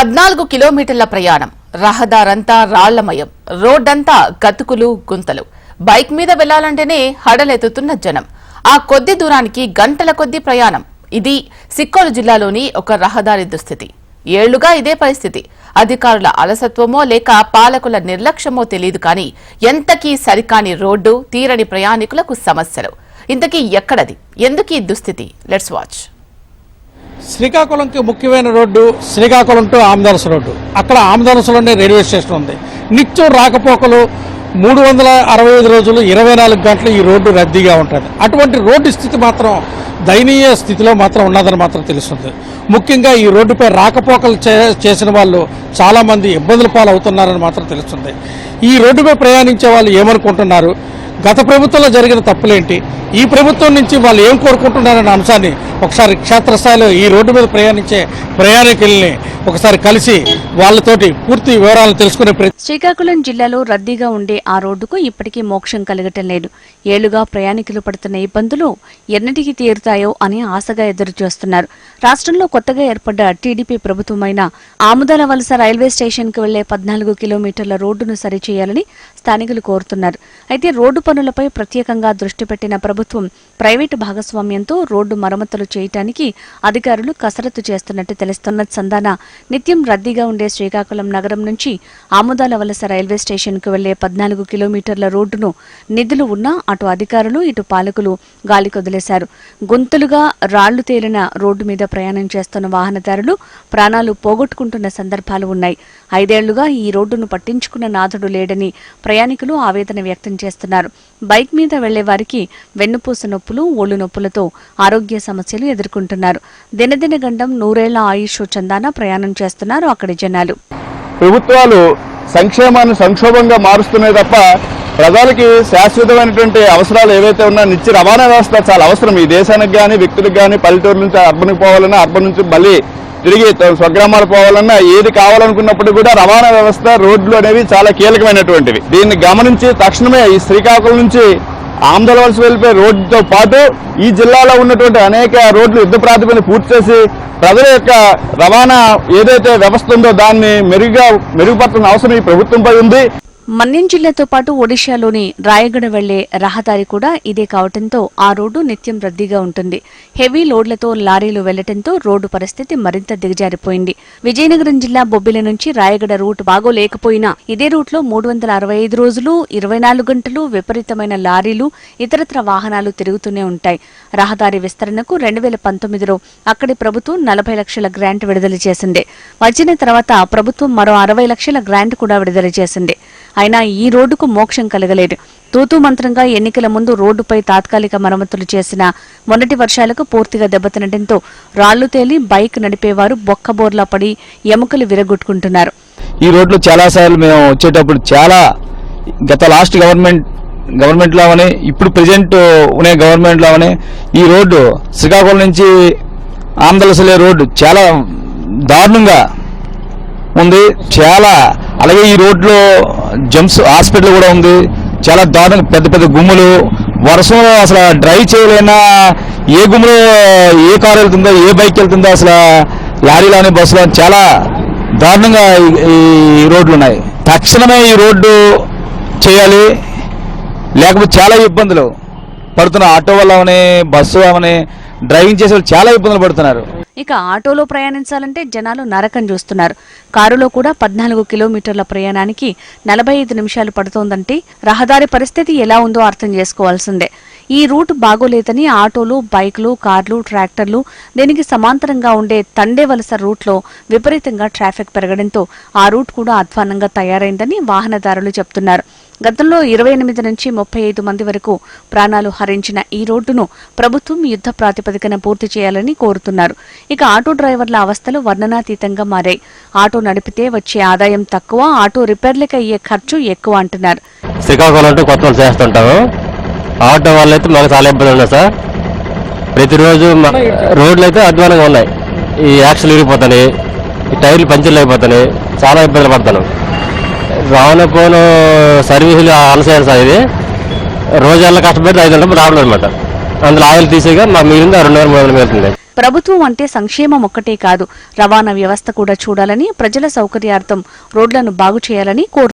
పద్నాలుగు కిలోమీటర్ల ప్రయాణం. రహదారంతా రాళ్ళమయం. రోడ్డంతా గతుకులు గుంతలు. బైక్ మీద వెళ్ళాలంటేనే హడలెత్తుతున్న జనం. ఆ కొద్ది దూరానికి గంటల కొద్ది ప్రయాణం. ఇది సిక్కోలు జిల్లాలోని ఒక రహదారి దుస్థితి. ఏళ్ళుగా ఇదే పరిస్థితి. అధికారుల అలసత్వమో లేక పాలకుల నిర్లక్ష్యమో తెలియదు కానీ ఎంతకీ సరికాని రోడ్డు తీరని ప్రయాణికులకు సమస్యలు. ఇంతకీ ఎక్కడది? ఎందుకీ దుస్థితి? Let's watch. శ్రీకాకుళంకి ముఖ్యమైన road Srikakulam to Amadalasa road. అక్కడ ఆమదాలసలోనే రైల్వే స్టేషన్ ఉంది. నిత్యం రాకపోకలు మూడు వందల అరవై ఐదు రోజులు ఇరవై నాలుగు గంటలు ఈ రోడ్డు రద్దీగా ఉంటుంది. అటువంటి రోడ్డు స్థితి మాత్రం దయనీయ స్థితిలో మాత్రం ఉన్నదని మాత్రం తెలుస్తుంది. ముఖ్యంగా ఈ రోడ్డుపై రాకపోకలు చే- చేసిన వాళ్ళు చాలామంది ఇబ్బందుల పాలవుతున్నారని మాత్రం తెలుస్తుంది. ఈ రోడ్డుపై ప్రయాణించే వాళ్ళు ఏమనుకుంటున్నారు? గత ప్రభుత్వంలో జరిగిన తప్పులేంటి? ఈ ప్రభుత్వం నుంచి వాళ్ళు ఏం కోరుకుంటున్నారనే అంశాన్ని ఒకసారి క్షేత్రస్థాయిలో ఈ రోడ్డు మీద ప్రయాణించే ప్రయాణికుల్ని ఒకసారి కలిసి వాళ్ళతోటి పూర్తి వివరాలు తెలుసుకునే శ్రీకాకుళం జిల్లాలో రద్దీగా ఉండే ఆ రోడ్డుకు ఇప్పటికీ మోక్షం కలగటం లేదు. ఏళ్ళుగా ప్రయాణికులు పడుతున్న ఇబ్బందులు ఎన్నటికి తీరుతాయో అని ఆశగా ఎదురుచూస్తున్నారు. రాష్ట్రంలో కొత్తగా ఏర్పడ్డ టీడీపీ ప్రభుత్వమైన ఆముదాల వలస రైల్వే స్టేషన్కు వెళ్ళే పద్నాలుగు కిలోమీటర్ల రోడ్డును సరిచేయాలని స్థానికులు కోరుతున్నారు. అయితే రోడ్డు పనులపై ప్రత్యేకంగా దృష్టి పెట్టిన ప్రభుత్వం ప్రైవేటు భాగస్వామ్యంతో రోడ్డు మరమ్మతులు చేయటానికి అధికారులు కసరత్తు చేస్తున్నట్టు తెలుస్తున్న సందాన నిత్యం రద్దీగా ఉండే శ్రీకాకుళం నగరం నుంచి ఆముదాల వలస రైల్వే స్టేషన్కు వెళ్ళే పద్నాలుగు కిలోమీటర్ల రోడ్డును నిధులు ఉన్నా అటు అధికారులు ఇటు పాలకులు గాలి కొదిలేశారు గుంతలుగా రాళ్ళు తేలిన రోడ్డు మీద ప్రయాణం చేస్తున్న వాహనదారులు ప్రాణాలు పోగొట్టుకుంటున్న సందర్భాలు ఉన్నాయి. ఐదేళ్ళుగా ఈ రోడ్డును పట్టించుకున్న నాథుడు లేడని ప్రయాణికులు ఆవేదన వ్యక్తం చేస్తున్నారు. బైక్ మీద వెళ్ళే వారికి వెన్నుపూస నొప్పులు ఒళ్ళు నొప్పులతో ఆరోగ్య సమస్యలు ఎదుర్కొంటున్నారు. దినదిన గండం నూరేళ్ళ ఆయుష్ చందాన ప్రయాణం చేస్తున్నారు అక్కడి జనాలు. ప్రభుత్వాలు సంక్షేమాన్ని సంక్షోభంగా మారుస్తున్నాయి తప్ప ప్రజలకి శాశ్వతమైనటువంటి అవసరాలు ఏవైతే ఉన్నా నిత్య రవాణా వ్యవస్థ చాలా అవసరం. ఈ దేశానికి కానీ వ్యక్తులకు కానీ పల్లెటూరు నుంచి అర్బన్కి పోవాలన్నా అర్బన్ నుంచి మళ్ళీ తిరిగి స్వగ్రామాలు పోవాలన్నా ఏది కావాలనుకున్నప్పుడు కూడా రవాణా వ్యవస్థ రోడ్లు అనేవి చాలా కీలకమైనటువంటివి. దీన్ని గమనించి తక్షణమే ఈ శ్రీకాకుళం నుంచి ఆందోళన వెళ్ళిపోయే రోడ్డుతో పాటు ఈ జిల్లాలో ఉన్నటువంటి అనేక రోడ్లు యుద్ధ ప్రాతిపదికన పూర్తి చేసి ప్రజల యొక్క రవాణా ఏదైతే వ్యవస్థ ఉందో దాన్ని మెరుగ్గా మెరుగుపరచిన అవసరం ఈ ప్రభుత్వంపై ఉంది. మన్యం జిల్లాతో పాటు ఒడిశాలోని రాయగడ వెళ్ళే రహదారి కూడా ఇదే కావటంతో ఆ రోడ్డు నిత్యం రద్దీగా ఉంటుంది. హెవీ లోడ్లతో లారీలు వెళ్ళటంతో రోడ్డు పరిస్థితి మరింత దిగజారిపోయింది. విజయనగరం జిల్లా బొబ్బిల నుంచి రాయగడ రూట్ బాగోలేకపోయినా ఇదే రూట్లో మూడు వందల అరవై ఐదు రోజులు ఇరవై నాలుగు గంటలు విపరీతమైన లారీలు ఇతరత్ర వాహనాలు తిరుగుతూనే ఉంటాయి. రహదారి విస్తరణకు రెండు వేల పంతొమ్మిదిలో అక్కడి ప్రభుత్వం నలభై లక్షల గ్రాంట్ విడుదల చేసింది. వచ్చిన తర్వాత ప్రభుత్వం మరో అరవై లక్షల గ్రాంట్ కూడా విడుదల చేసింది. అయినా ఈ రోడ్డుకు మోక్షం కలగలేదు. తూతూ మంత్రంగా ఎన్నికల ముందు రోడ్డుపై తాత్కాలిక మరమ్మతులు చేసిన మొన్నటి వర్షాలకు పూర్తిగా దెబ్బతినడంతో రాళ్ళు తేలి బైక్ నడిపేవారు బొక్కబోర్లా పడి ఎముకలు విరగొట్టుకుంటున్నారు. ఈ రోడ్లు చాలా సార్లు మేము వచ్చేటప్పుడు చాలా గత లాస్ట్ గవర్నమెంట్ గవర్నమెంట్లోనే ఇప్పుడు ప్రజెంట్ ఉన్న గవర్నమెంట్లోనే ఈ రోడ్డు శ్రీకాకుళం నుంచి ఆంధ్రసలే రోడ్డు చాలా దారుణంగా ఉంది. చాలా అలాగే ఈ రోడ్లో జంప్స్ హాస్పిటల్ కూడా ఉంది. చాలా దారుణంగా పెద్ద పెద్ద గుమ్ములు. వర్షంలో అసలు డ్రైవ్ చేయలేనా? ఏ గుమ్ములో ఏ కారు వెళ్తుందో ఏ బైక్ వెళ్తుందో అసలు లారీలోని బస్సులో చాలా దారుణంగా ఈ- ఈ రోడ్లు ఉన్నాయి. తక్షణమే ఈ రోడ్డు చేయాలి. లేకపోతే చాలా ఇబ్బందులు. పడుతున్న ఆటో వల్ల అవని బస్సు అవని డ్రైవింగ్ చేసే వాళ్ళు చాలా ఇబ్బందులు పడుతున్నారు. ఇక ఆటోలో ప్రయాణించాలంటే జనాలు నరకం చూస్తున్నారు. కారులో కూడా పద్నాలుగు కిలోమీటర్ల ప్రయాణానికి నలభై ఐదు నిమిషాలు పడుతోందంటే రహదారి పరిస్థితి ఎలా ఉందో అర్థం చేసుకోవాల్సిందే. ఈ రూట్ బాగోలేదని ఆటోలు బైక్లు కార్లు ట్రాక్టర్లు దీనికి సమాంతరంగా ఉండే తండే వలస రూట్లో విపరీతంగా ట్రాఫిక్ పెరగడంతో ఆ రూట్ కూడా అధ్వానంగా తయారైందని వాహనదారులు చెప్తున్నారు. గతంలో ఇరవై ఎనిమిది నుంచి ముప్పై ఐదు మంది వరకు ప్రాణాలు హరించిన ఈ రోడ్డును ప్రభుత్వం యుద్ధ ప్రాతిపదికన పూర్తి చేయాలని కోరుతున్నారు. ఇక ఆటో డ్రైవర్ల అవస్థలు వర్ణనాతీతంగా మారాయి. ఆటో నడిపితే వచ్చే ఆదాయం తక్కువ ఆటో రిపేర్లకు అయ్యే ఖర్చు ఎక్కువ అంటున్నారు. శ్రీకాకుళం టు కొత్త చేస్తుంటాము ఆటో వల్ల అయితే మాకు చాలా ఇబ్బంది ఉన్నాయి సార్. ప్రతిరోజు రోడ్లు అయితే అధ్వానంగా ఉన్నాయి. ఈ యాక్సిల్ విరిగిపోతాయి ఈ టైర్లు పంచర్లు అయిపోతాయి చాలా ఇబ్బందులు పడతాను రాను సర్వీసులు అనసేయాలి సార్ ఇది. రోజుల్లో కష్టపడితే ఐదు వందలు రావడం అనమాట అందులో ఆయిల్ తీసేగా మా మిగిలింది రెండు వందల మూడు వందలు మిగులుతుంది. ప్రభుత్వం అంటే సంక్షేమం ఒక్కటే కాదు. రవాణా వ్యవస్థ కూడా చూడాలని ప్రజల సౌకర్యార్థం రోడ్లను బాగు చేయాలని కోరు